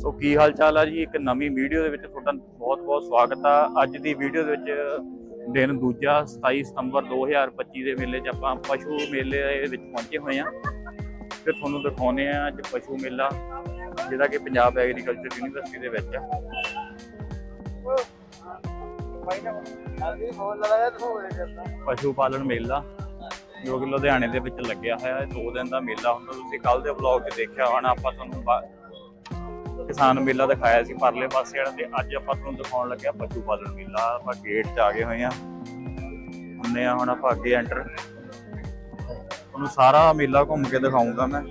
ਸੋ ਕੀ ਹਾਲ ਚਾਲ ਆ ਜੀ? ਇੱਕ ਨਵੀਂ ਵੀਡੀਓ ਦੇ ਵਿੱਚ ਤੁਹਾਡਾ ਬਹੁਤ-ਬਹੁਤ ਸਵਾਗਤ ਆ। ਅੱਜ ਦੀ ਵੀਡੀਓ ਦੇ ਵਿੱਚ ਦਿਨ ਦੂਜਾ 27 ਸਤੰਬਰ 2025 ਦੇ ਮੇਲੇ 'ਚ ਆਪਾਂ ਪਸ਼ੂ ਮੇਲੇ ਦੇ ਵਿੱਚ ਪਹੁੰਚੇ ਹੋਏ ਆ ਤੇ ਤੁਹਾਨੂੰ ਦਿਖਾਉਨੇ ਆ ਅੱਜ ਪਸ਼ੂ ਮੇਲਾ ਜਿਹੜਾ ਕਿ ਪੰਜਾਬ ਐਗਰੀਕਲਚਰ ਯੂਨੀਵਰਸਿਟੀ ਦੇ ਵਿੱਚ ਆ। ਪਸ਼ੂ ਪਾਲਣ ਮੇਲਾ। ਜੋ ਕਿ ਲੁਧਿਆਣੇ ਦੇ ਵਿੱਚ ਲੱਗਿਆ ਹੋਇਆ ਹੈ। ਦੋ ਦਿਨ ਦਾ ਮੇਲਾ ਹੁੰਦਾ। ਤੁਸੀਂ ਕੱਲ ਦੇ ਵਲੌਗ 'ਚ ਦੇਖਿਆ ਹੋਣਾ, ਆਪਾਂ ਤੁਹਾਨੂੰ ਕਿਸਾਨ ਮੇਲਾ ਦਿਖਾਇਆ ਸੀ ਪਰਲੇ ਪਾਸੇ ਵਾਲਾ ਤੇ ਅੱਜ ਆਪਾਂ ਤੁਹਾਨੂੰ ਦਿਖਾਉਣ ਲੱਗਿਆ ਪਸ਼ੂ ਪਾਲਣ ਮੇਲਾ। ਆਪਾਂ ਗੇਟ 'ਚ ਆ ਗਏ ਹੋਏ ਆ ਹੁੰਨੇ ਆ ਹੁਣ ਆਪਾਂ ਅੱਗੇ ਐਂਟਰ ਤੁਹਾਨੂੰ ਸਾਰਾ ਮੇਲਾ ਘੁੰਮ ਕੇ ਦਿਖਾਉਂਗਾ ਮੈਂ।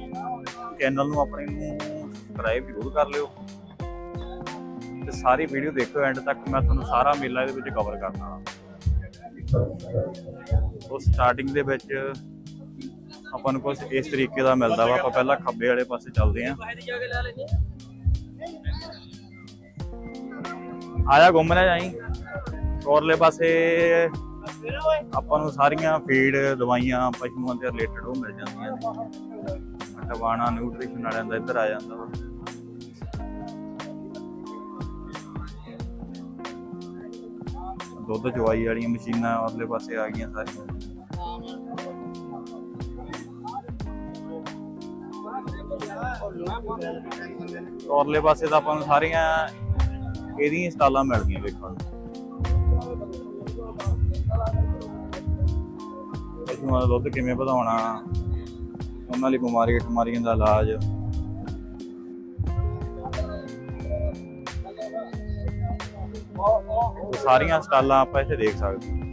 ਚੈਨਲ ਨੂੰ ਆਪਣੇ ਨੂੰ ਸਬਸਕ੍ਰਾਈਬ ਜ਼ਰੂਰ ਕਰ ਲਿਓ। ਤੇ ਸਾਰੀ ਵੀਡੀਓ ਦੇਖੋ ਐਂਡ ਤੱਕ ਮੈਂ ਤੁਹਾਨੂੰ ਸਾਰਾ ਮੇਲਾ ਇਹਦੇ ਵਿੱਚ ਕਵਰ ਕਰਨਾ। ਉਹ ਸਟਾਰਟਿੰਗ ਦੇ ਵਿੱਚ ਆਪਾਂ ਨੂੰ ਕੁਝ ਇਸ ਤਰੀਕੇ ਦਾ ਮਿਲਦਾ ਵਾ, ਆਪਾਂ ਪਹਿਲਾਂ ਖੱਬੇ ਵਾਲੇ ਪਾਸੇ ਚੱਲਦੇ ਆਂ ਆਇਆ ਘੁੰਮਣਾ ਜਾਈ। ਔਰਲੇ ਪਾਸੇ ਆਪਾਂ ਨੂੰ ਸਾਰੀਆਂ ਫੀਡ ਦਵਾਈਆਂ, ਪਸ਼ੂਆਂ ਦੇ ਰਿਲੇਟਡ ਉਹ ਮਿਲ ਜਾਂਦੀਆਂ ਨੇ। ਟਵਾਣਾ ਨਿਊਟ੍ਰੀਸ਼ਨ ਵਾਲਿਆਂ ਦਾ ਇੱਧਰ ਆ ਜਾਂਦਾ ਵਾ। ਦੁੱਧ ਚਵਾਈ ਵਾਲੀਆਂ ਮਸ਼ੀਨਾਂ ਔਰਲੇ ਪਾਸੇ ਆ ਗਈਆਂ ਸਾਰੀਆਂ। ਔਰਲੇ ਪਾਸੇ ਤਾਂ ਆਪਾਂ ਨੂੰ ਸਾਰੀਆਂ ਇਹਦੀਆਂ ਸਟਾਲਾਂ ਮਿਲਦੀਆਂ ਵੇਖਣ ਨੂੰ। ਪਸ਼ੂਆਂ ਦਾ ਦੁੱਧ ਕਿਵੇਂ ਵਧਾਉਣਾ, ਉਹਨਾਂ ਲਈ ਬਿਮਾਰੀਆਂ ਠਮਾਰੀਆਂ ਦਾ ਇਲਾਜ। ਇਹ ਸਾਰੀਆਂ ਸਟਾਲਾਂ ਆਪਾਂ ਇੱਥੇ ਦੇਖ ਸਕਦੇ ਹਾਂ।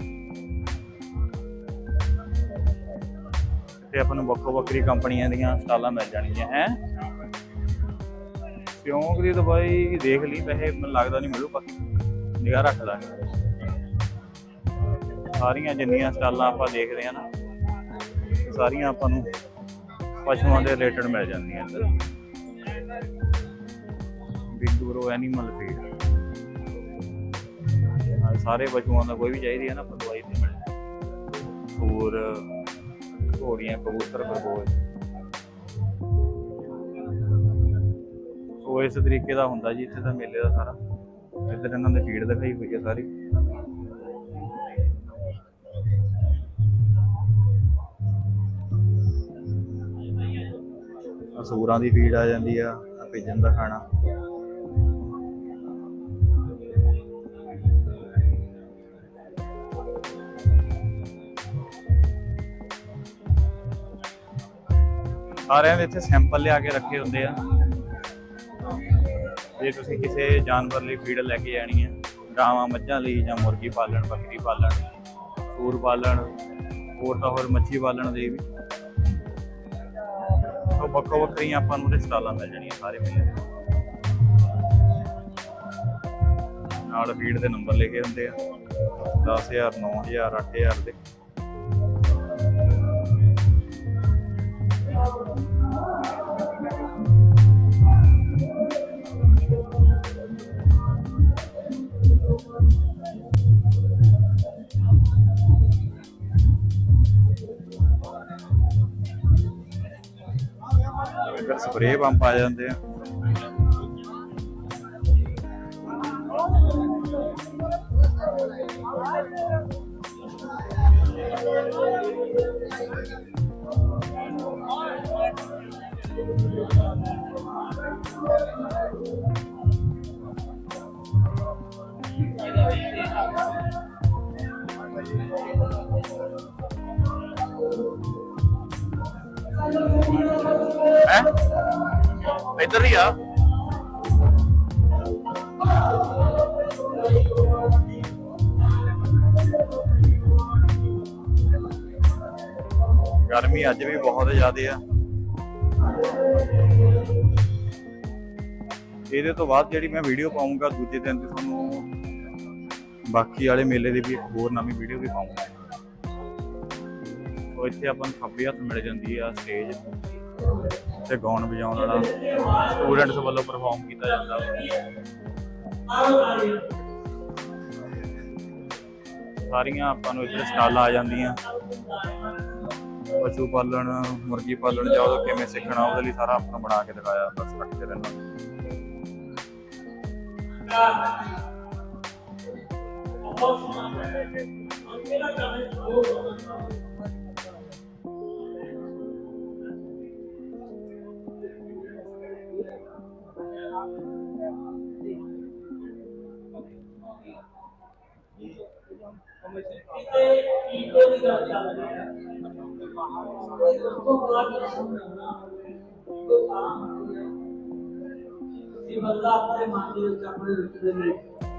ਤੇ ਆਪਾਂ ਨੂੰ ਵੱਖੋ ਵੱਖਰੀ ਕੰਪਨੀਆਂ ਦੀਆਂ ਸਟਾਲਾਂ ਮਿਲ ਜਾਣਗੀਆਂ, ਹੈ? ਸਿਉਂਕ ਦੀ ਦਵਾਈ ਦੇਖ ਲਈ, ਵੈਸੇ ਮੈਨੂੰ ਲੱਗਦਾ ਨਹੀਂ ਮਿਲੂ ਬਾਕੀ ਨਿਗਾਹ ਰੱਖ ਲਾਂਗੇ ਸਾਰੀਆਂ ਜਿੰਨੀਆਂ ਸਟਾਲਾਂ ਆਪਾਂ ਦੇਖਦੇ ਆ ਨਾ, ਸਾਰੀਆਂ ਆਪਾਂ ਨੂੰ ਪਸ਼ੂਆਂ ਦੇ ਰਿਲੇਟਡ ਮਿਲ ਜਾਂਦੀਆਂ ਇੱਧਰ। ਬਿੰਦੂਰੋ ਐਨੀਮਲ ਫੀਡ ਸਾਰੇ ਪਸ਼ੂਆਂ ਦਾ ਕੋਈ ਵੀ ਚਾਹੀਦੀ ਹੈ ਨਾ, ਆਪਾਂ ਦਵਾਈ ਤੇ ਮਿਲ ਹੋਰ, ਘੋੜੀਆਂ, ਕਬੂਤਰ, ਖਰਗੋਸ਼। ਉਹ ਇਸ ਤਰੀਕੇ ਦਾ ਹੁੰਦਾ ਜੀ ਇੱਥੇ ਤਾਂ ਮੇਲੇ ਦਾ ਸਾਰਾ। ਇੱਧਰ ਇਹਨਾਂ ਦੇ ਫੀਡ ਦਿਖਾਈ ਹੋਈ ਹੈ ਸਾਰੀ। ਆਹ ਸੂਰਾਂ ਦੀ ਫੀਡ ਆ ਜਾਂਦੀ ਆ ਆਹ ਦਾ ਖਾਣਾ। ਸਾਰਿਆਂ ਦੇ ਇੱਥੇ ਸੈਂਪਲ ਲਿਆ ਕੇ ਰੱਖੇ ਹੁੰਦੇ ਆ। ਜੇ ਤੁਸੀਂ ਕਿਸੇ ਜਾਨਵਰ ਲਈ ਫੀਡ ਲੈ ਕੇ ਜਾਣੀ ਹੈ ਗਾਵਾਂ ਮੱਝਾਂ ਲਈ ਜਾਂ ਮੁਰਗੀ ਪਾਲਣ, ਬੱਕਰੀ ਪਾਲਣ, ਸੂਰ ਪਾਲਣ, ਹੋਰ ਤਾਂ ਹੋਰ ਮੱਛੀ ਪਾਲਣ ਦੇ ਵੀ। ਉਹ ਵੱਖੋ ਵੱਖਰੀਆਂ ਆਪਾਂ ਨੂੰ ਉਹਦੇ ਸਟਾਲਾਂ ਮਿਲ ਜਾਣੀਆਂ ਸਾਰੇ ਮੇਲੇ ਨਾਲ ਫੀਡ ਦੇ ਨੰਬਰ ਲਿਖੇ ਹੁੰਦੇ ਆ 10000 9000 8000 ਦੇ। ਸਪਰੇਅ ਪੰਪ ਆ ਜਾਂਦੇ ਆ। ਇੱਧਰ ਹੀ ਆ। ਗਰਮੀ ਅੱਜ ਵੀ ਬਹੁਤ ਜ਼ਿਆਦੇ ਆ। ਇਹਦੇ ਤੋਂ ਬਾਅਦ ਜਿਹੜੀ ਮੈਂ ਵੀਡੀਓ ਪਾਉਂਗਾ ਦੂਜੇ ਦਿਨ ਤੇ ਤੁਹਾਨੂੰ ਬਾਕੀ ਵਾਲੇ ਮੇਲੇ ਦੀ ਵੀ ਇੱਕ ਹੋਰ ਨਵੀਂ ਵੀਡੀਓ ਵੀ ਪਾਉਂਗਾ ਉਹ ਇੱਥੇ ਆਪਾਂ ਨੂੰ ਖੱਬੇ ਹੱਥ ਮਿਲ ਜਾਂਦੀ ਆ ਸਟੇਜ ਤੇ ਗਾਉਣ ਵਜਾਉਣ ਵਾਲਾ ਸਟੂਡੈਂਟਸ ਵੱਲੋਂ ਪਰਫਾਰਮ ਕੀਤਾ ਜਾਂਦਾ ਸਾਰੀਆਂ ਆਪਾਂ ਨੂੰ ਇੱਥੇ ਸਟਾਲਾਂ ਆ ਜਾਂਦੀਆਂ। ਪਸ਼ੂ ਪਾਲਣ, ਮੁਰਗੀ ਪਾਲਣ ਜਾਂ ਉਹ ਕਿਵੇਂ ਸਿੱਖਣਾ, ਉਹਦੇ ਲਈ ਸਾਰਾ ਆਪਾਂ ਬਣਾ ਕੇ ਦਿਖਾਇਆ ਬਸ ਸਟਰਕਚਰ ਇਹਨਾਂ ਦਾ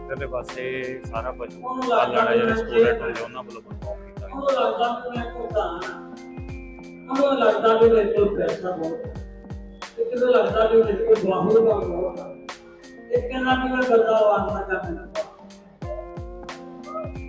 ਇਧਰਲੇ ਪਾਸੇ ਸਾਰਾ ਪਸ਼ੂ ਪਾਲਣ ਹੈ ਜਿਹੜੇ ਸਟੂਡੈਂਟ ਹੁੰਦੇ ਉਹਨਾਂ ਵੱਲੋਂ ਪਰਫਾਰਮ ਕੀਤਾ ਗਿਆ ਉਹਨੂੰ ਲੱਗਦਾ ਕਿ ਮੈਂ ਪ੍ਰਧਾਨ ਹਾਂ ਉਹਨੂੰ ਲੱਗਦਾ ਕਿ ਮੇਰੇ ਕੋਲ ਪੈਸਾ ਬਹੁਤ ਹੈ ਇੱਕ ਨੂੰ ਲੱਗਦਾ ਕਿ ਮੇਰੇ ਕੋਲ ਬਾਹੂ ਦਾ ਬਹੁਤ ਹੈ ਇੱਕ ਕਹਿੰਦਾ ਕਿ ਮੈਂ ਬੰਦਾ ਵਾਸਤਾ ਕਰ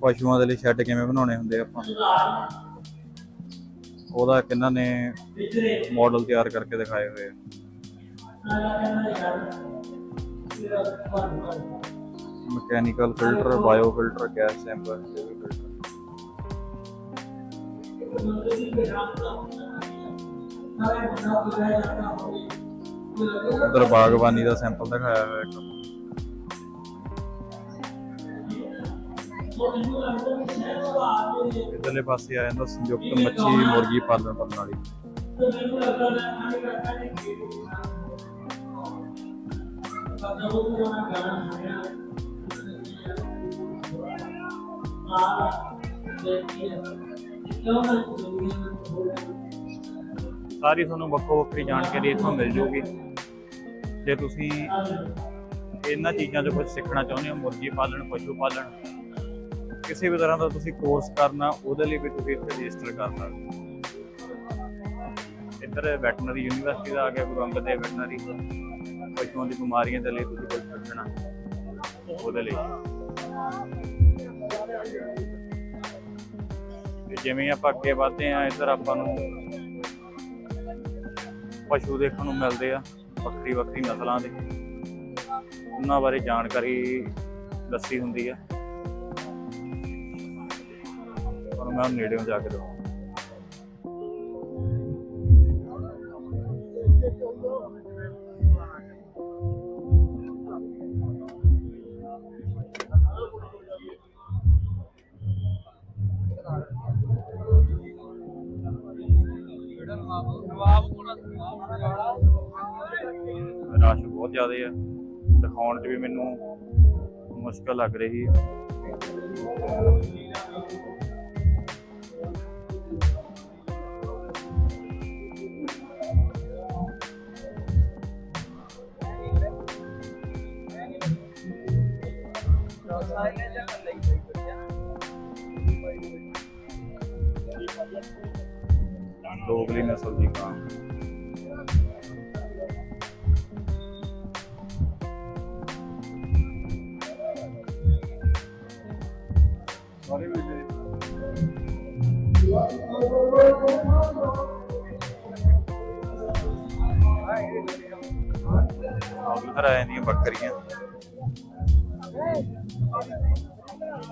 ਪਸ਼ੂਆਂ ਦੇ ਲਈ ਸ਼ੈੱਡ ਕਿਵੇਂ ਬਣਾਉਣੇ ਹੁੰਦੇ ਆਪਾਂ? ਉਹਦਾ ਕਿੰਨਾ ਨੇ ਮਾਡਲ ਤਿਆਰ ਕਰਕੇ ਦਿਖਾਏ ਹੋਏ ਆ। Mechanical filter bio filter gas chamber ਉਧਰ ਬਾਗਬਾਨੀ ਦਾ ਸੈਂਪਲ ਦਿਖਾਇਆ ਹੋਇਆ ਇੱਕ। ਇਧਰਲੇ ਪਾਸੇ ਆ ਜਾਂਦਾ ਸੰਯੁਕਤ ਮੱਛੀ ਮੁਰਗੀ ਪਾਲਣ ਪ੍ਰਣਾਲੀ ਸਾਰੀ ਤੁਹਾਨੂੰ ਵੱਖੋ ਵੱਖਰੀ ਜਾਣਕਾਰੀ ਇੱਥੋਂ ਮਿਲ ਜੂਗੀ। ਜੇ ਤੁਸੀਂ ਇਹਨਾਂ ਚੀਜ਼ਾਂ ਤੋਂ ਕੁਝ ਸਿੱਖਣਾ ਚਾਹੁੰਦੇ ਹੋ, ਮੁਰਗੀ ਪਾਲਣ, ਪਸ਼ੂ ਪਾਲਣ ਕਿਸੇ ਵੀ ਤਰ੍ਹਾਂ ਦਾ ਤੁਸੀਂ ਕੋਰਸ ਕਰਨਾ, ਉਹਦੇ ਲਈ ਵੀ ਤੁਸੀਂ ਇੱਥੇ ਰਜਿਸਟਰ ਕਰ ਸਕਦੇ ਇੱਧਰ ਵੈਟਰਨਰੀ ਯੂਨੀਵਰਸਿਟੀ ਦਾ ਆ ਗਿਆ, ਗੁਰੂ ਅੰਗਦ ਦੇਵ ਵੈਟਰਨਰੀ ਪਸ਼ੂਆਂ ਦੀ ਬਿਮਾਰੀਆਂ ਦੇ ਲਈ ਤੁਸੀਂ ਕੁਝ ਸਿੱਖਣਾ ਉਹਦੇ ਲਈ। ਜਿਵੇਂ ਆਪਾਂ ਅੱਗੇ ਵਧਦੇ ਆ ਇੱਧਰ ਆਪਾਂ ਨੂੰ ਪਸ਼ੂ ਦੇਖਣ ਨੂੰ ਮਿਲਦੇ ਆ ਵੱਖਰੀ ਵੱਖਰੀ ਨਸਲਾਂ ਦੇ। ਉਹਨਾਂ ਬਾਰੇ ਜਾਣਕਾਰੀ ਦੱਸੀ ਹੁੰਦੀ ਆ। ਮੈਂ ਨੇੜਿਓਂ ਜਾ ਕੇ ਦਿਖਾਉਂਦਾ ਰਸ਼ ਬਹੁਤ ਜ਼ਿਆਦਾ ਆ। ਦਿਖਾਉਣ 'ਚ ਵੀ ਮੈਨੂੰ ਮੁਸ਼ਕਲ ਲੱਗ ਰਹੀ ਹੈ ਦੋਗਲੀ ਨਸਲ ਦੀ ਕਾਂ ਉਧਰ ਆ ਜਾਂਦੀਆਂ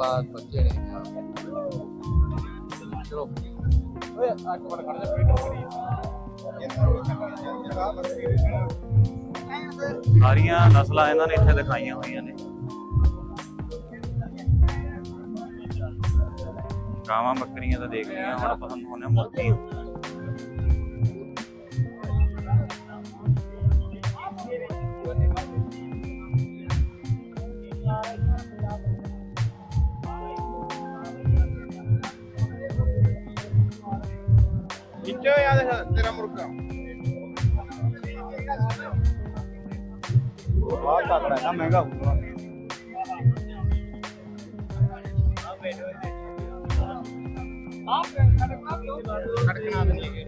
ਆਪਾਂ ਪਹੁੰਚੇ ਨੇ। ਚਲੋ। ਓਏ ਆ ਇੱਕ ਵਾਰ ਖੜ ਜਾ ਪੇਟ ਸਾਰੀਆਂ ਨਸਲਾਂ ਇਹਨਾਂ ਨੇ ਇੱਥੇ ਦਿਖਾਈਆਂ ਹੋਈਆਂ ਨੇ। ਗਾਵਾਂ ਬੱਕਰੀਆਂ ਤਾਂ ਦੇਖ ਲਈਆਂ, ਹੁਣ ਪਸੰਦ ਹੋਣੇ ਮੋਤੀ ਆਹ ਮਹਿੰਗਾ ਹੋਊਗਾ। ਖੜਕਣਾ ਨਹੀਂ ਹੈਗੇ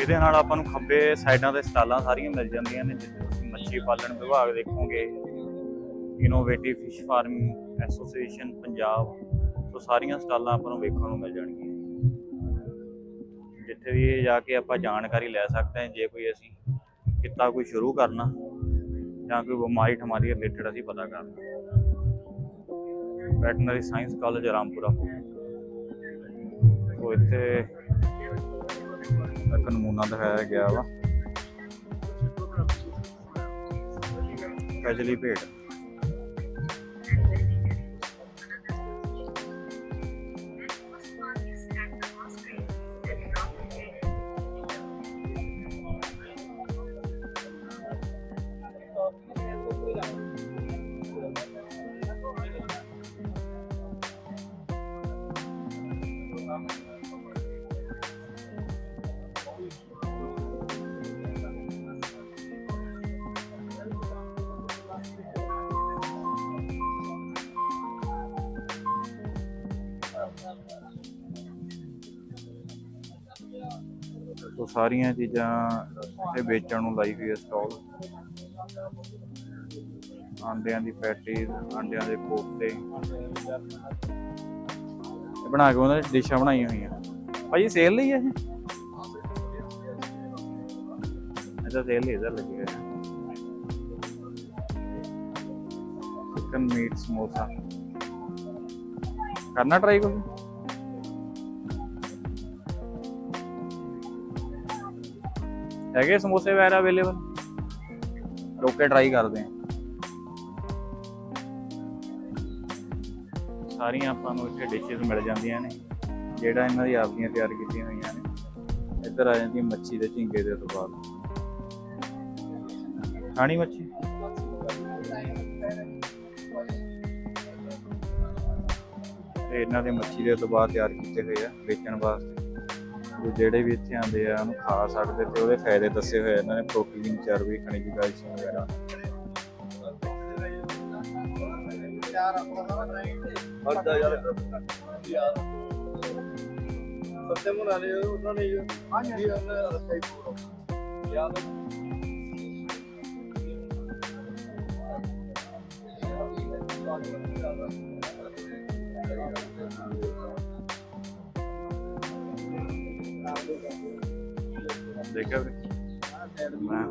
ਇਹਦੇ ਨਾਲ ਆਪਾਂ ਨੂੰ ਖੱਬੇ ਸਾਈਡਾਂ ਤੇ ਸਟਾਲਾਂ ਸਾਰੀਆਂ ਮਿਲ ਜਾਂਦੀਆਂ ਨੇ ਜਿੱਥੇ ਤੁਸੀਂ ਮੱਛੀ ਪਾਲਣ ਵਿਭਾਗ ਦੇਖੋਗੇ innovative fish farming association Punjab ਤੋਂ ਸਾਰੀਆਂ ਸਟਾਲਾਂ ਆਪਾਂ ਨੂੰ ਵੇਖਣ ਨੂੰ ਮਿਲ ਜਾਣਗੀਆਂ। ਜਿੱਥੇ ਵੀ ਜਾ ਕੇ ਆਪਾਂ ਜਾਣਕਾਰੀ ਲੈ ਸਕਦੇ ਹਾਂ, ਜੇ ਕੋਈ ਅਸੀਂ ਕਿੱਤਾ ਕੋਈ ਸ਼ੁਰੂ ਕਰਨਾ ਜਾਂ ਕੋਈ ਬਿਮਾਰੀ ਠਮਾਰੀ ਰਿਲੇਟਡ ਅਸੀਂ ਪਤਾ ਕਰਨਾ ਵੈਟਰਨਰੀ ਸਾਇੰਸ ਕਾਲਜ ਰਾਮਪੁਰਾ। ਉਹ ਇੱਥੇ ਇੱਕ ਨਮੂਨਾ ਦਿਖਾਇਆ ਗਿਆ ਵਾ। ਕਜਲੀ ਭੇਡ ਤੋਂ ਸਾਰੀਆਂ ਚੀਜ਼ਾਂ ਇੱਥੇ ਵੇਚਣ ਨੂੰ ਲਾਈ ਹੋਈ ਹੈ ਸਟਾਲ। ਆਂਡਿਆਂ ਦੀ ਪੈਟੀਜ਼, ਆਂਡਿਆਂ ਦੇ ਕੋਫਤੇ। ਇਹ ਬਣਾ ਕੇ ਉਹਨਾਂ ਨੇ ਡਿਸ਼ਾਂ ਬਣਾਈਆਂ ਹੋਈਆਂ। ਭਾਜੀ, ਸੇਲ ਲਈ ਹੈ ਇਹ? ਇਹਦਾ ਸੇਲ ਲਈ ਇਧਰ ਲੱਗੀ ਹੋਇਆ ਚਿਕਨ ਮੀਟ ਸਮੋਸਾ। ਕਰਨਾ ਟਰਾਈ ਕੋਈ? ਹੈਗੇ ਸਮੋਸੇ ਵਗੈਰਾ ਅਵੇਲੇਬਲ ਰੋਕ ਕੇ ਟਰਾਈ ਕਰਦੇ ਹਾਂ। ਸਾਰੀਆਂ ਆਪਾਂ ਨੂੰ ਇੱਥੇ ਡਿਸ਼ਸ ਮਿਲ ਜਾਂਦੀਆਂ ਨੇ ਜਿਹੜਾ ਇਹਨਾਂ ਦੀ ਆਪਦੀਆਂ ਤਿਆਰ ਕੀਤੀਆਂ ਹੋਈਆਂ ਨੇ। ਇੱਧਰ ਆ ਜਾਂਦੀ ਮੱਛੀ ਤੇ ਝੀਂਗੇ ਦੇ ਤੋਂ ਬਾਅਦ ਖਾਣੀ ਮੱਛੀ? ਤੇ ਇਹਨਾਂ ਦੇ ਮੱਛੀ ਦੇ ਤੋਂ ਬਾਅਦ ਤਿਆਰ ਕੀਤੇ ਹੋਏ ਆ ਵੇਚਣ ਵਾਸਤੇ। ਜਿਹੜੇ ਵੀ ਇੱਥੇ ਆਉਂਦੇ ਆ ਉਹਨੂੰ ਖਾ ਸਕਦੇ ਤੇ ਉਹਦੇ ਫਾਇਦੇ ਦੱਸੇ ਹੋਏ ਇਹਨਾਂ ਨੇ ਪ੍ਰੋਟੀਨ ਚਰਬੀ ਖਣਿਜ ਕੈਲਸ਼ੀਅਮ ਵਗੈਰਾ। ਯਾਰ ਯਾਰ। ਸੱਤੇ ਮੁੰਡਾ ਨੇ ਉਹਨਾਂ ਨੇ ਹਾਂਜੀ ਉਹਨਾਂ ਦਾ ਸਹੀ ਪੂਰਾ। ਯਾਦ ਦੇਖਿਆ ਵੀ ਮੈਂ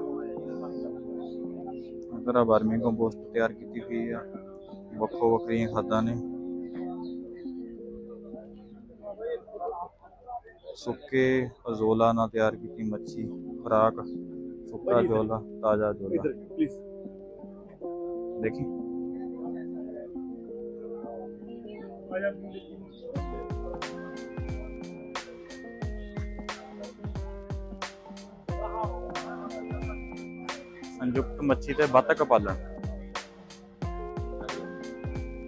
ਅਗਰ ਵਰਮੀ ਕੰਪੋਸਟ ਤਿਆਰ ਕੀਤੀ ਹੋਈ ਆ ਵੱਖੋ ਵੱਖਰੀਆਂ ਖਾਦਾਂ ਨੇ ਸੁੱਕੇ ਅਜ਼ੋਲਾ ਨਾਲ ਤਿਆਰ ਕੀਤੀ ਮੱਛੀ ਖੁਰਾਕ ਸੁੱਕਾ ਜੋਲਾ ਤਾਜ਼ਾ ਜੋਲਾ ਪਲੀਜ਼ ਦੇਖੀ ਸੰਯੁਕਤ ਮੱਛੀ ਤੇ ਬਤਕ ਪਾਲਣ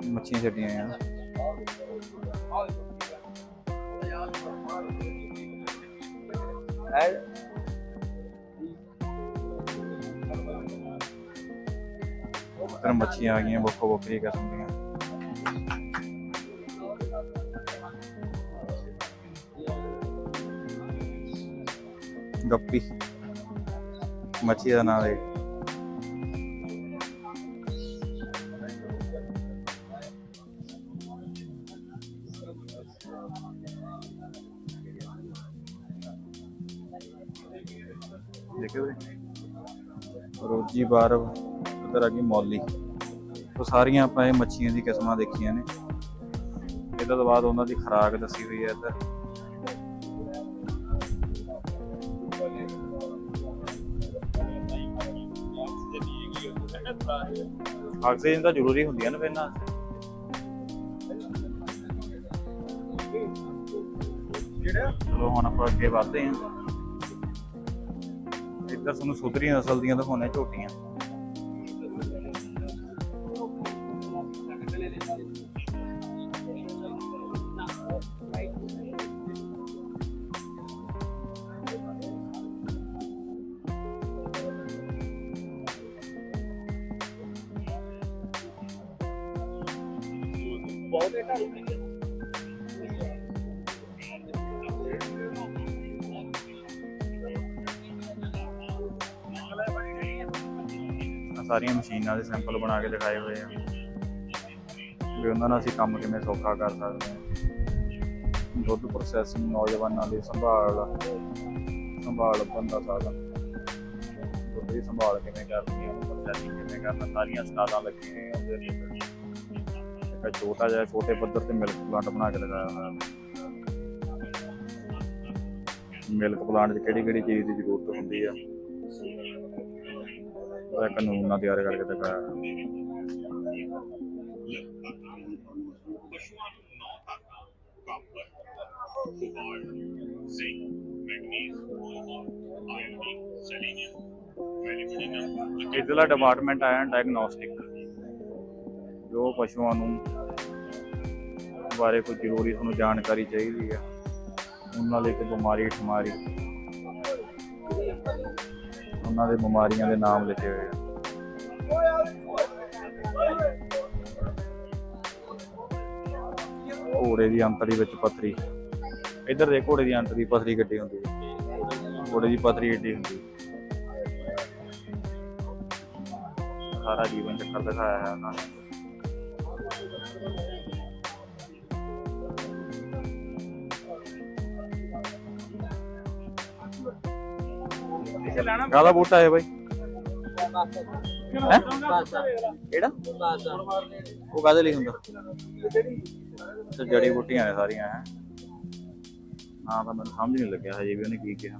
ਮੱਛੀਆਂ ਛੱਡੀਆਂ ਆ ਫਿਰ ਮੱਛੀਆਂ ਆ ਗਈਆਂ ਵੱਖੋ ਵੱਖਰੀ ਕਿਸਮ ਦੀਆਂ ਗੱਪੀ ਮੱਛੀ ਦਾ ਨਾਮ ਹੈ ਦੇਖੋ ਰੋਜੀ ਬਾਰ ਉਧਰ ਆ ਗਈ ਮੌਲੀ। ਉਹ ਸਾਰੀਆਂ ਆਪਾਂ ਇਹ ਮੱਛੀਆਂ ਦੀ ਕਿਸਮਾਂ ਦੇਖੀਆਂ ਨੇ। ਇਹਦੇ ਤੋਂ ਬਾਅਦ ਉਹਨਾਂ ਦੀ ਖੁਰਾਕ ਦੱਸੀ ਹੋਈ ਹੈ ਇੱਧਰ। ਆਕਸੀਜਨ ਤਾਂ ਜ਼ਰੂਰੀ ਹੁੰਦੀ ਹੈ ਨਾ ਫਿਰ ਨਾ ਚਲੋ ਹੁਣ ਆਪਾਂ ਅੱਗੇ ਵਧਦੇ ਹਾਂ। ਇੱਧਰ ਤੁਹਾਨੂੰ ਸੁਧਰੀ ਨਸਲ ਦੀਆਂ ਦਿਖਾਉਣੇ ਝੋਟੀਆਂ। ਸਾਰੀਆਂ ਮਸ਼ੀਨਾਂ ਦੇ ਸੈਂਪਲ ਬਣਾ ਕੇ ਦਿਖਾਏ ਹੋਏ ਆ। ਵੀ ਉਹਨਾਂ ਨਾਲ ਅਸੀਂ ਕੰਮ ਕਿਵੇਂ ਸੌਖਾ ਕਰ ਸਕਦੇ ਹਾਂ। ਦੁੱਧ ਪ੍ਰੋਸੈਸਿੰਗ ਨੌਜਵਾਨਾਂ ਦੀ ਸੰਭਾਲ ਸੰਭਾਲ ਬੰਦਾ ਸਾਧਨ ਦੁੱਧ ਦੀ ਸੰਭਾਲ ਕਿਵੇਂ ਕਰਨੀ ਹੈ ਪ੍ਰੋਸੈਸਿੰਗ ਕਿਵੇਂ ਕਰਨਾ, ਸਾਰੀਆਂ ਸਟਾਲਾਂ ਲੱਗੀਆਂ ਹੋਈਆਂ ਉਹਦੇ ਵਿੱਚ ਇੱਕ ਛੋਟਾ ਜਿਹਾ ਛੋਟੇ ਪੱਧਰ ਤੇ ਮਿਲਕ ਪਲਾਂਟ ਬਣਾ ਕੇ ਲਗਾਇਆ ਹੋਇਆ। ਮਿਲਕ ਪਲਾਂਟ 'ਚ ਕਿਹੜੀ ਕਿਹੜੀ ਚੀਜ਼ ਦੀ ਜ਼ਰੂਰਤ ਹੁੰਦੀ ਆ? ਉਹਦਾ ਕਾਨੂੰਨ ਨਾਲ ਤਿਆਰ ਕਰਕੇ ਦਿਖਾਇਆ ਇਧਰਲਾ ਡਿਪਾਰਟਮੈਂਟ ਆਇਆ ਡਾਇਗਨੋਸਟਿਕ ਜੋ ਪਸ਼ੂਆਂ ਨੂੰ ਬਾਰੇ ਕੋਈ ਜ਼ਰੂਰੀ ਤੁਹਾਨੂੰ ਜਾਣਕਾਰੀ ਚਾਹੀਦੀ ਹੈ। ਉਹਨਾਂ ਲਈ ਕੋਈ ਬਿਮਾਰੀ ਠਮਾਰੀ। ਉਹਨਾਂ ਦੇ ਬਿਮਾਰੀਆਂ ਦੇ ਨਾਮ ਲਿਖੇ ਹੋਏ ਆ। ਘੋੜੇ ਦੀ ਅੰਤਰੀ ਵਿੱਚ ਪੱਥਰੀ। ਇੱਧਰ ਦੇ ਘੋੜੇ ਦੀ ਅੰਤੜੀ ਪਥਰੀ ਗੱਡੀ ਹੁੰਦੀ ਹੈ। ਘੋੜੇ ਦੀ ਪੱਥਰੀ ਗੱਡੀ ਹੁੰਦੀ ਸਾਰਾ ਜੀਵਨ ਚੱਕਰ ਦਿਖਾਇਆ ਹੈ ਉਹਨਾਂ ਨੇ। ਕਾਹਦਾ ਬੂਟਾ ਹੈ ਬਾਈ। ਹੈ? ਕਿਹੜਾ? ਉਹ ਕਾਹਦੇ ਲਈ ਹੁੰਦਾ? ਤੇ ਜੜੀ ਬੂਟੀਆਂ ਨੇ ਸਾਰੀਆਂ ਹੈ। ਹਾਂ ਤਾਂ ਮੈਨੂੰ ਸਮਝ ਨਹੀਂ ਲੱਗਿਆ ਹਜੇ ਵੀ ਉਹਨੇ ਕੀ ਕਿਹਾ।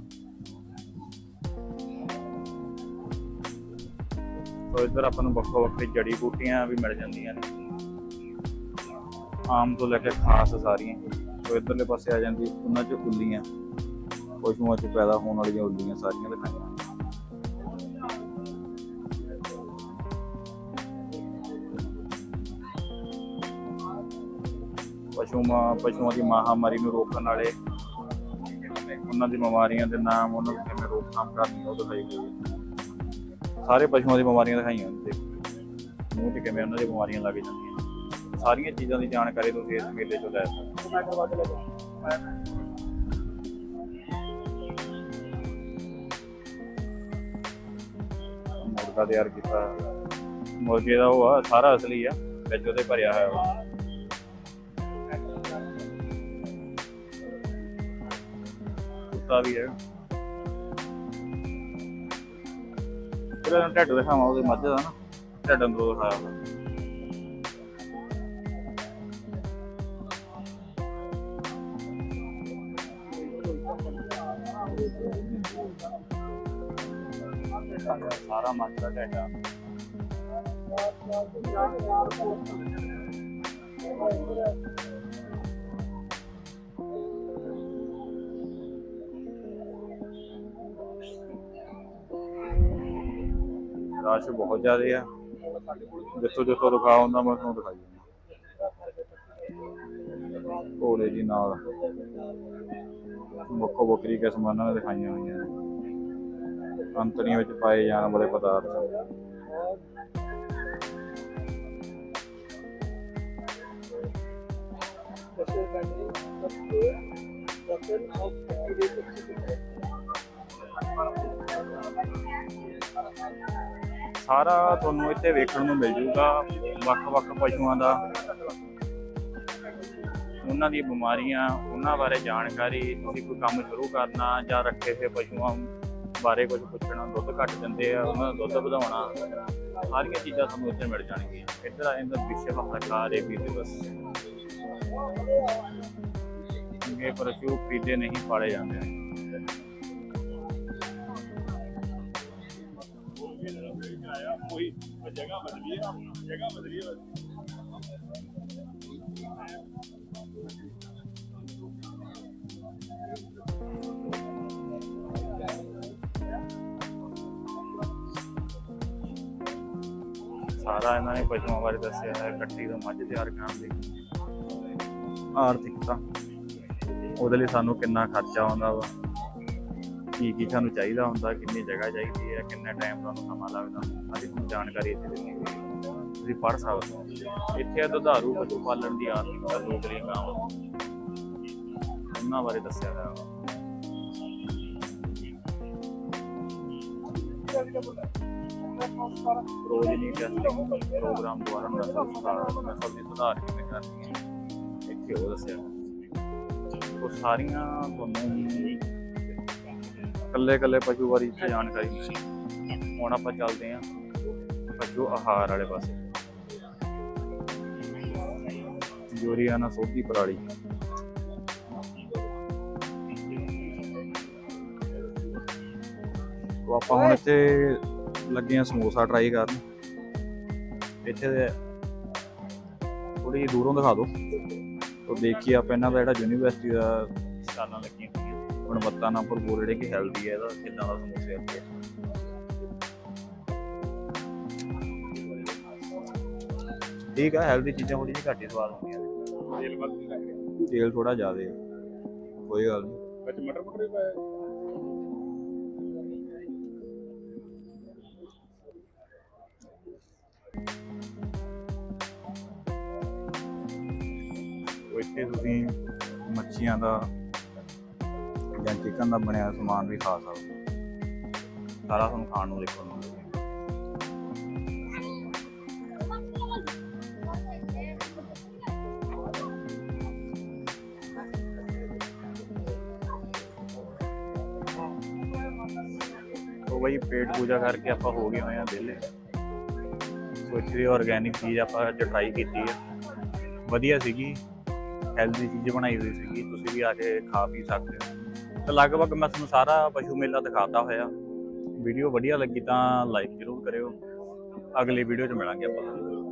ਸੋ ਇੱਧਰ ਆਪਾਂ ਨੂੰ ਵੱਖੋ ਵੱਖਰੀ ਜੜੀ ਬੂਟੀਆਂ ਵੀ ਮਿਲ ਜਾਂਦੀਆਂ ਨੇ। ਆਮ ਤੋਂ ਲੈ ਕੇ ਖਾਸ ਸਾਰੀਆਂ। ਸੋ ਇੱਧਰਲੇ ਪਾਸੇ ਆ ਜਾਂਦੀ ਉਹਨਾਂ 'ਚ ਉੱਲੀਆਂ। ਪਸ਼ੂਆਂ 'ਚ ਪੈਦਾ ਹੋਣ ਵਾਲੀਆਂ ਉੱਲੀਆਂ ਸਾਰੀਆਂ ਦਿਖਾਈਆਂ। ਪਸ਼ੂਆਂ ਪਸ਼ੂਆਂ ਦੀ ਮਹਾਮਾਰੀ ਨੂੰ ਰੋਕਣ ਵਾਲੇ ਉਹਨਾਂ ਦੀ ਬਿਮਾਰੀਆਂ ਦੇ ਨਾਮ ਉਹਨਾਂ ਨੂੰ ਕਿਵੇਂ ਰੋਕਥਾਮ ਕਰਨੀ, ਉਹ ਦਿਖਾਈ ਗਈ। ਸਾਰੇ ਪਸ਼ੂਆਂ ਦੀ ਬਿਮਾਰੀਆਂ ਦਿਖਾਈਆਂ ਹੁੰਦੇ ਮੂੰਹ 'ਚ ਕਿਵੇਂ ਉਹਨਾਂ ਦੀ ਬਿਮਾਰੀਆਂ ਲੱਗ ਜਾਂਦੀਆਂ ਸਾਰੀਆਂ ਚੀਜ਼ਾਂ ਦੀ ਜਾਣਕਾਰੀ ਤੁਸੀਂ ਇਸ ਮੇਲੇ 'ਚੋਂ ਲੈ ਸਕਦੇ ਹੋ। ਮੁਰਗਾ ਤਿਆਰ ਕੀਤਾ। ਮੁਰਗੇ ਦਾ ਉਹ ਆ, ਸਾਰਾ ਅਸਲੀ ਆ, ਵਿੱਚ ਉਹਦੇ ਭਰਿਆ ਹੋਇਆ ਵਾ। ਕੁੱਤਾ ਵੀ ਹੈ। ਇਹਦਾ ਢੱਡ ਦਿਖਾਵਾਂ, ਉਹਦੇ ਮੱਝ ਦਾ ਨਾ। ਢੱਡ ਅੰਦਰੋਂ ਦਿਖਾਇਆ ਸਾਰਾ ਮੱਝ ਦਾ ਢੱਡ ਆ। ਰਸ਼ ਬਹੁਤ ਜ਼ਿਆਦਾ ਆ। ਜਿੱਥੋਂ ਜਿੱਥੋਂ ਦਿਖਾ ਹੁੰਦਾ, ਮੈਂ ਤੁਹਾਨੂੰ ਦਿਖਾਈ ਜਾਂਦਾ ਘੋੜੇ ਜੀ ਨਾਲ। ਵੱਖੋ ਵੱਖਰੀ ਕਿਸਮਾਂ ਨਾਲ ਦਿਖਾਈਆਂ ਹੋਈਆਂ ਨੇ। ਅੰਤੜੀਆਂ ਵਿੱਚ ਪਾਏ ਜਾਣ ਵਾਲੇ ਪਦਾਰਥ। ਸਾਰਾ ਤੁਹਾਨੂੰ ਇੱਥੇ ਵੇਖਣ ਨੂੰ ਮਿਲ ਜੂਗਾ, ਵੱਖ-ਵੱਖ ਪਸ਼ੂਆਂ ਦਾ। ਉਹਨਾਂ ਦੀਆਂ ਬਿਮਾਰੀਆਂ, ਉਹਨਾਂ ਬਾਰੇ ਜਾਣਕਾਰੀ ਤੁਸੀਂ ਕੋਈ ਕੰਮ ਸ਼ੁਰੂ ਕਰਨਾ ਜਾਂ ਰੱਖੇ ਹੋਏ ਪਸ਼ੂਆਂ ਬਾਰੇ ਕੁਝ ਪੁੱਛਣਾ, ਦੁੱਧ ਘੱਟ ਦਿੰਦੇ ਆ, ਉਹਨਾਂ ਦਾ ਦੁੱਧ ਵਧਾਉਣਾ, ਸਾਰੀਆਂ ਚੀਜ਼ਾਂ ਤੁਹਾਨੂੰ ਇੱਥੇ ਮਿਲ ਜਾਣਗੀਆਂ। ਇੱਧਰ ਆ ਜਾਂਦਾ ਵਿਸ਼ਵ ਹੱਲਕਾਰ ਵੀ ਦਿਵਸ ਇਹ ਪਸ਼ੂ ਖਰੀਦੇ ਨਹੀਂ ਪਾਲੇ ਜਾਂਦੇ। ਕੋਈ ਜਗ੍ਹਾ ਬਦਲੀ ਹੈ ਜਗ੍ਹਾ ਬਦਲੀ ਹੈ ਸਾਰਾ ਇਹਨਾਂ ਨੇ ਪਸ਼ੂਆਂ ਬਾਰੇ ਦੱਸਿਆ ਹੈ ਕੱਟੀ ਤੋਂ ਮੱਝ ਤਿਆਰ ਕਰਨ ਲਈ। ਆਰਥਿਕਤਾ, ਉਹਦੇ ਲਈ ਸਾਨੂੰ ਕਿੰਨਾ ਖਰਚਾ ਆਉਂਦਾ ਵਾ? ਕੀ ਕੀ ਸਾਨੂੰ ਚਾਹੀਦਾ ਹੁੰਦਾ? ਕਿੰਨੀ ਜਗ੍ਹਾ ਚਾਹੀਦੀ ਹੈ? ਕਿੰਨਾ ਟਾਈਮ ਤੁਹਾਨੂੰ ਸਮਾਂ ਲੱਗਦਾ? ਅਸੀਂ ਤੁਹਾਨੂੰ ਜਾਣਕਾਰੀ ਇੱਥੇ ਦਿੱਤੀ ਹੋਈ ਤੁਸੀਂ ਪੜ੍ਹ ਸਕਦੇ ਹੋ। ਇੱਥੇ ਦੁਧਾਰੂ ਪਸ਼ੂ ਪਾਲਣ ਦੀ ਆਰਥਿਕਤਾ ਲੋਕਲੀ ਗਾਵਾਂ ਉਹਨਾਂ ਬਾਰੇ ਦੱਸਿਆ ਹੋਇਆ ਵਾ। ਰੋਜ਼ਨੀ ਟੈਸਟਿੰਗ ਪ੍ਰੋਗਰਾਮ ਦੁਆਰਾ ਨਸਲ ਸੁਧਾਰ ਨਸਲ ਦੀ ਸੁਧਾਰ ਕਿਵੇਂ ਕਰਨੀ ਹੈ ਇੱਥੇ ਉਹ ਦੱਸਿਆ ਉਹ ਸਾਰੀਆਂ ਤੁਹਾਨੂੰ ਕੱਲੇ ਕੱਲੇ ਪਸ਼ੂ ਬਾਰੇ ਜਾਣਕਾਰੀ ਮਿਲੇਗੀ ਹੁਣ ਆਪਾਂ ਚੱਲਦੇ ਹਾਂ ਪਸ਼ੂ ਆਹਾਰ ਵਾਲੇ ਪਾਸੇ। ਜੋਰੀਆਨਾ ਸੋਧੀ ਪਰਾਲੀ। ਆਪਾਂ ਹੁਣ ਇੱਥੇ ਲੱਗੇ ਆ ਸਮੋਸਾ ਟਰਾਈ ਕਰਨ। ਇੱਥੇ ਥੋੜੀ ਦੂਰੋਂ ਦਿਖਾ ਦਿਓ। ਤੋ ਦੇਖੀਏ ਆਪਾਂ ਇਹਨਾਂ ਦਾ ਜਿਹੜਾ ਯੂਨੀਵਰਸਿਟੀ ਦਾ ਸਟਾਲਾਂ ਲੱਗੀਆਂ ਹੋਈਆਂ। ਗੁਣਵੱਤਾ ਨਾਲ ਭਰਪੂਰ ਜਿਹੜੇ ਕਿ ਹੈਲਦੀ ਹੈ ਇਹਦਾ ਕਿੱਦਾਂ ਦਾ ਸਮੋਸੇ ਅੱਗੇ ਠੀਕ ਆ ਹੈਲਦੀ ਚੀਜ਼ਾਂ ਥੋੜੀ ਜਿਹੀ ਘੱਟ ਹੀ ਸਵਾਦ ਹੁੰਦੀਆਂ ਨੇ। ਤੇਲ ਵੱਧ ਨਹੀਂ ਲੱਗ ਰਿਹਾ ਤੇਲ ਥੋੜਾ ਜ਼ਿਆਦਾ ਹੈ ਕੋਈ ਗੱਲ ਨਹੀਂ ਵਿੱਚ ਮਟਰ ਮਟਰ ਵੀ ਪਾਇਆ ਇੱਥੇ ਤੁਸੀਂ ਮੱਛੀਆਂ ਦਾ ਜਾਂ ਚਿਕਨ ਦਾ ਬਣਿਆ ਸਮਾਨ ਵੀ ਖਾ ਸਕਦੇ ਸਾਰਾ ਤੁਹਾਨੂੰ ਖਾਣ ਨੂੰ ਦੇਖਣ ਨੂੰ ਮਿਲੇਗਾ। ਬਈ ਪੇਟ ਪੂਜਾ ਕਰਕੇ ਆਪਾਂ ਹੋ ਗਏ ਹੋਏ ਆ ਵਿਹਲੇ। ਸੋਚ ਰਹੀ ਆਰਗੈਨਿਕ ਚੀਜ਼ ਆਪਾਂ ਅੱਜ ਟਰਾਈ ਕੀਤੀ ਹੈ। ਵਧੀਆ ਸੀਗੀ ਹੈਲਦੀ ਚੀਜ਼ ਬਣਾਈ ਹੋਈ ਸੀਗੀ, ਤੁਸੀਂ ਵੀ ਆ ਕੇ ਖਾ ਪੀ ਸਕਦੇ ਹੋ। ਤੇ ਲਗਭਗ ਮੈਂ ਤੁਹਾਨੂੰ ਸਾਰਾ ਪਸ਼ੂ ਮੇਲਾ ਦਿਖਾਤਾ ਹੋਇਆ। ਵੀਡੀਓ ਵਧੀਆ ਲੱਗੀ ਤਾਂ ਲਾਈਕ ਜ਼ਰੂਰ ਕਰਿਓ। ਅਗਲੀ ਵੀਡੀਓ 'ਚ ਮਿਲਾਂਗੇ ਆਪਾਂ।